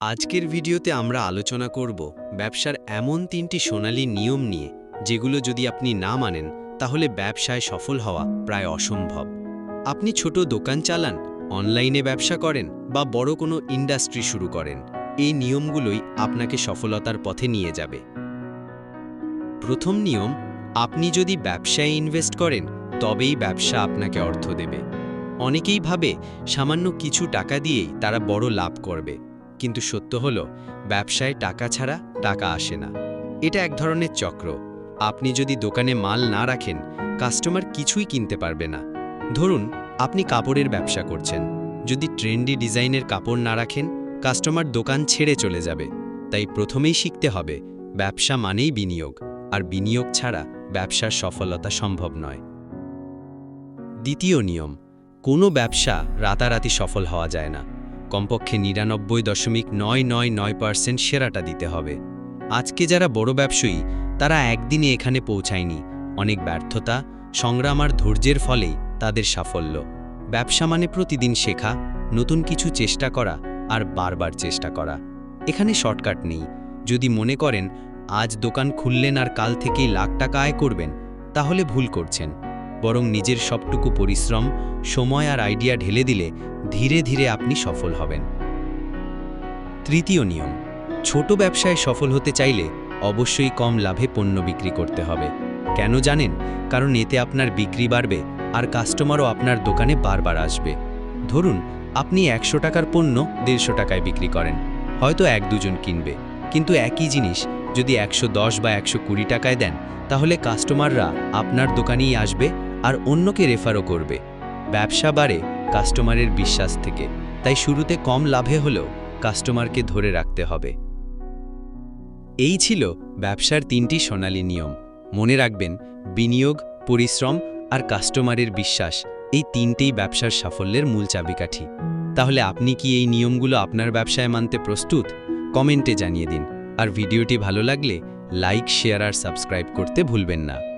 আজকের ভিডিওতে আমরা আলোচনা করব ব্যবসার এমন তিনটি সোনালী নিয়ম নিয়ে, যেগুলো যদি আপনি না মানেন, তাহলে ব্যবসায় সফল হওয়া প্রায় অসম্ভব। আপনি ছোট দোকান চালান, অনলাইনে ব্যবসা করেন বা বড় কোনো ইন্ডাস্ট্রি শুরু করেন, এই নিয়মগুলোই আপনাকে সফলতার পথে নিয়ে যাবে। প্রথম নিয়ম, আপনি যদি ব্যবসায় ইনভেস্ট করেন, তবেই ব্যবসা আপনাকে অর্থ দেবে। অনেকেই ভাবে সামান্য কিছু টাকা দিয়েই তারা বড় লাভ করবে। কিন্তু সত্য হল, ব্যবসায় টাকা ছাড়া টাকা আসে না। এটা এক ধরনের চক্র। আপনি যদি দোকানে মাল না রাখেন, কাস্টমার কিছুই কিনতে পারবে না। ধরুন, আপনি কাপড়ের ব্যবসা করছেন। যদি ট্রেন্ডি ডিজাইনের কাপড় না রাখেন, কাস্টমার দোকান ছেড়ে চলে যাবে। তাই প্রথমেই শিখতে হবে, ব্যবসা মানেই বিনিয়োগ, আর বিনিয়োগ ছাড়া ব্যবসার সফলতা সম্ভব নয়। দ্বিতীয় নিয়ম, কোনো ব্যবসা রাতারাতি সফল হওয়া যায় না। কমপক্ষে নিরানব্বই দশমিক নয় নয় নয় পার্সেন্ট সেরাটা দিতে হবে। আজকে যারা বড় ব্যবসায়ী, তারা একদিনে এখানে পৌঁছায়নি। অনেক ব্যর্থতা, সংগ্রাম আর ধৈর্যের ফলেই তাদের সাফল্য। ব্যবসা মানে প্রতিদিন শেখা, নতুন কিছু চেষ্টা করা আর বারবার চেষ্টা করা। এখানে শর্টকাট নেই। যদি মনে করেন, আজ দোকান খুললেন আর কাল থেকেই লাখ টাকা আয় করবেন, তাহলে ভুল করছেন। বরং নিজের সবটুকু পরিশ্রম, সময় আর আইডিয়া ঢেলে দিলে ধীরে ধীরে আপনি সফল হবেন। তৃতীয় নিয়ম, ছোট ব্যবসায় সফল হতে চাইলে অবশ্যই কম লাভে পণ্য বিক্রি করতে হবে। কেন জানেন? কারণ এতে আপনার বিক্রি বাড়বে আর কাস্টমারও আপনার দোকানে বারবার আসবে। ধরুন, আপনি একশো টাকার পণ্য দেড়শো টাকায় বিক্রি করেন, হয়তো এক দুজন কিনবে। কিন্তু একই জিনিস যদি একশো দশ বা একশো কুড়ি টাকায় দেন, তাহলে কাস্টমাররা আপনার দোকানেই আসবে আর অন্যকে রেফারও করবে। ব্যবসা বাড়ে কাস্টমারের বিশ্বাস থেকে, তাই শুরুতে কম লাভে হলেও কাস্টমারকে ধরে রাখতে হবে। এই ছিল ব্যবসার তিনটি সোনালী নিয়ম। মনে রাখবেন, বিনিয়োগ, পরিশ্রম আর কাস্টমারের বিশ্বাস, এই তিনটেই ব্যবসার সাফল্যের মূল চাবিকাঠি। তাহলে আপনি কি এই নিয়মগুলো আপনার ব্যবসায় মানতে প্রস্তুত? কমেন্টে জানিয়ে দিন। আর ভিডিওটি ভালো লাগলে লাইক, শেয়ার আর সাবস্ক্রাইব করতে ভুলবেন না।